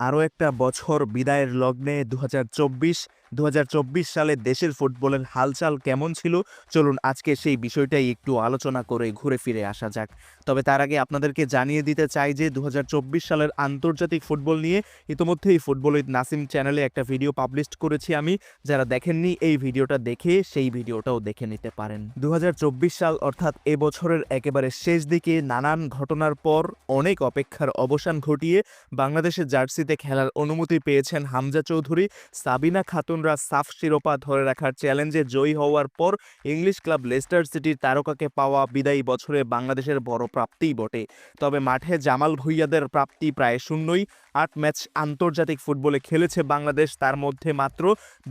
আরও একটা বছর বিদায়ের লগ্নে দু হাজার চব্বিশ দু হাজার চব্বিশ সালে দেশের ফুটবলের হালচাল কেমন ছিল? চলুন আজকে সেই বিষয়টাই একটু আলোচনা করে ঘুরে ফিরে আসা যাক। তবে তার আগে আপনাদেরকে জানিয়ে দিতে চাই যে দু হাজার চব্বিশ সালের আন্তর্জাতিক ফুটবল নিয়ে ইতোমধ্যেই ফুটবলিত নাসিম চ্যানেলে একটা ভিডিও পাবলিশ করেছি আমি। যারা দেখেননি এই ভিডিওটা দেখে সেই ভিডিওটাও দেখে নিতে পারেন। দু হাজার চব্বিশ সাল অর্থাৎ এবছরের একেবারে শেষ দিকে নানান ঘটনার পর অনেক অপেক্ষার অবসান ঘটিয়ে বাংলাদেশের জার্সিতে খেলার অনুমতি পেয়েছেন হামজা চৌধুরী, সাবিনা খাতুনরা সাফ শিরোপা ধরে রাখার চ্যালেঞ্জে জয়ী হওয়ার পর ইংলিশ ক্লাব লেস্টার সিটির তারকাকে পাওয়া বিদায়ী বছরে বাংলাদেশের বড় প্রাপ্তিই বটে। তবে মাঠে জামাল ভুইয়াদের প্রাপ্তি প্রায় শূন্যই। আট ম্যাচ আন্তর্জাতিক ফুটবলে খেলেছে বাংলাদেশ। তার মধ্যে মাত্র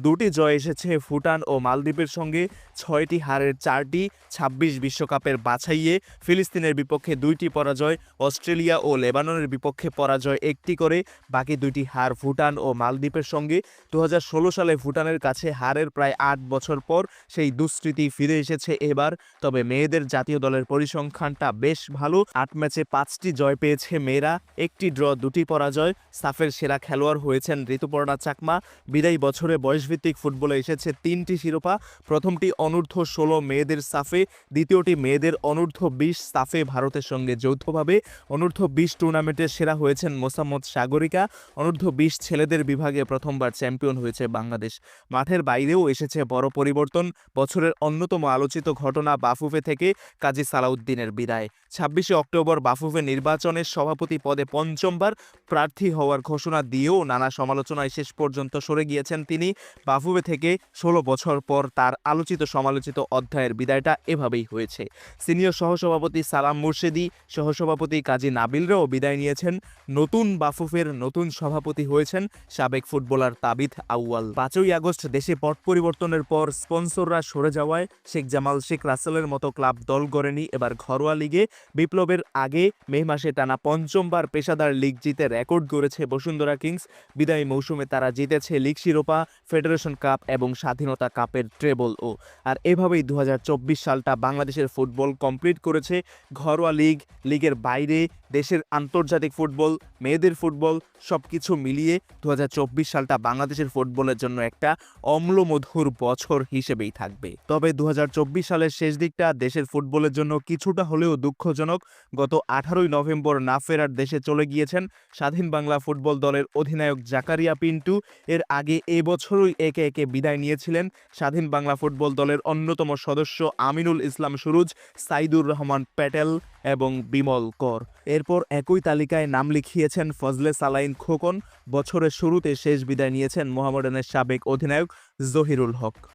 দুটি জয় এসেছে ভুটান ও মালদ্বীপের সঙ্গে। ছয়টি হারের চারটি, ছাব্বিশ বিশ্বকাপের বাছাইয়ে ফিলিস্তিনের বিপক্ষে দুইটি পরাজয়, অস্ট্রেলিয়া ও লেবাননের বিপক্ষে পরাজয় একটি করে। বাকি দুইটি হার ভুটান ও মালদ্বীপের সঙ্গে। দু হাজার ষোলো সালে ভুটানের কাছে হারের প্রায় আট বছর পর সেই দুঃস্মৃতি ফিরে এসেছে এবার। তবে মেয়েদের জাতীয় দলের পরিসংখ্যানটা বেশ ভালো। আট ম্যাচে পাঁচটি জয় পেয়েছে মেয়েরা, একটি ড্র, দুটি পরাজয়। সাফের সেরা খেলোয়াড় হয়েছেন ঋতুপর্ণা চাকমা। বিদায়ী বছরে বয়সভিত্তিক ফুটবলে এসেছে তিনটি শিরোপা। প্রথমটি অনূর্ধ্ব ষোলো মেয়েদের সাফে, দ্বিতীয়টি মেয়েদের অনূর্ধ্ব বিশ সাফে ভারতের সঙ্গে যৌথভাবে। অনূর্ধ্ব বিশ টুর্নামেন্টে সেরা হয়েছেন মোসাম্মদ সাগরিকা। অনূর্ধ্ব বিশ ছেলেদের বিভাগে প্রথমবার চ্যাম্পিয়ন হয়েছে বাংলাদেশ। মাঠের বাইরেও এসেছে বড় পরিবর্তন। বছরের অন্যতম আলোচিত ঘটনা বাফুফে থেকে কাজী সালাউদ্দিনের বিদায়। ছাব্বিশে অক্টোবর বাফুফে নির্বাচনের সভাপতি পদে পঞ্চমবার প্রার্থী হওয়ার ঘোষণা দিয়েও নানা সমালোচনায় শেষ পর্যন্ত সরে গিয়েছেন তিনি। বাফুফে থেকে ষোলো বছর পর তার আলোচিত সমালোচিত অধ্যায়ের বিদায়টা এভাবেই হয়েছে। সিনিয়র সহসভাপতি সালাম মুর্শেদি, সহসভাপতি কাজী নাবিলরাও বিদায় নিয়েছেন। নতুন বাফুফের নতুন সভাপতি হয়েছেন সাবেক ফুটবলার তাবিথ আউয়াল। পাঁচই আগস্ট দেশে পট পরিবর্তনের পর স্পন্সররা সরে যাওয়ায় শেখ জামাল, শেখ রাসেলের মতো ক্লাব দল গড়েনি। এবার ঘরোয়া লিগে বিপ্লবের আগে মে মাসে টানা পঞ্চমবার পেশাদার লিগ জিতে রেকর্ড গড়েছে বসুন্ধরা কিংস। বিদায়ী মৌসুমে তারা জিতেছে লিগ শিরোপা, ফেডারেশন কাপ এবং স্বাধীনতা কাপের ট্রেবল ও। আর এভাবেই দু হাজার চব্বিশ সালটা বাংলাদেশের ফুটবল কমপ্লিট করেছে। ঘরোয়া লিগ, লিগের বাইরে, দেশের আন্তর্জাতিক ফুটবল, মেয়েদের ফুটবল সব কিছু মিলিয়ে দু হাজার চব্বিশ সালটা বাংলাদেশের ফুটবলের জন্য একটা অম্লমধুর বছর হিসেবেই থাকবে। তবে দু সালের শেষ দিকটা দেশের ফুটবলের জন্য কিছুটা হলেও দুঃখজনক। গত আঠারোই নভেম্বর না ফেরার দেশে চলে গিয়েছেন স্বাধীন বাংলা ফুটবল দলের অধিনায়ক জাকারিয়া পিন্টু। এর আগে এবছরই একে একে বিদায় নিয়েছিলেন স্বাধীন বাংলা ফুটবল দলের অন্যতম সদস্য আমিনুল ইসলাম সুরুজ, সাইদুর রহমান প্যাটেল। এবং বিমল কর। এরপর একই তালিকায় নাম লিখিয়েছেন ফজলে সালাইন খোকন। বছরের শুরুতে শেষ বিদায় নিয়েছেন মোহামেডানের সাবেক অধিনায়ক জহিরুল হক।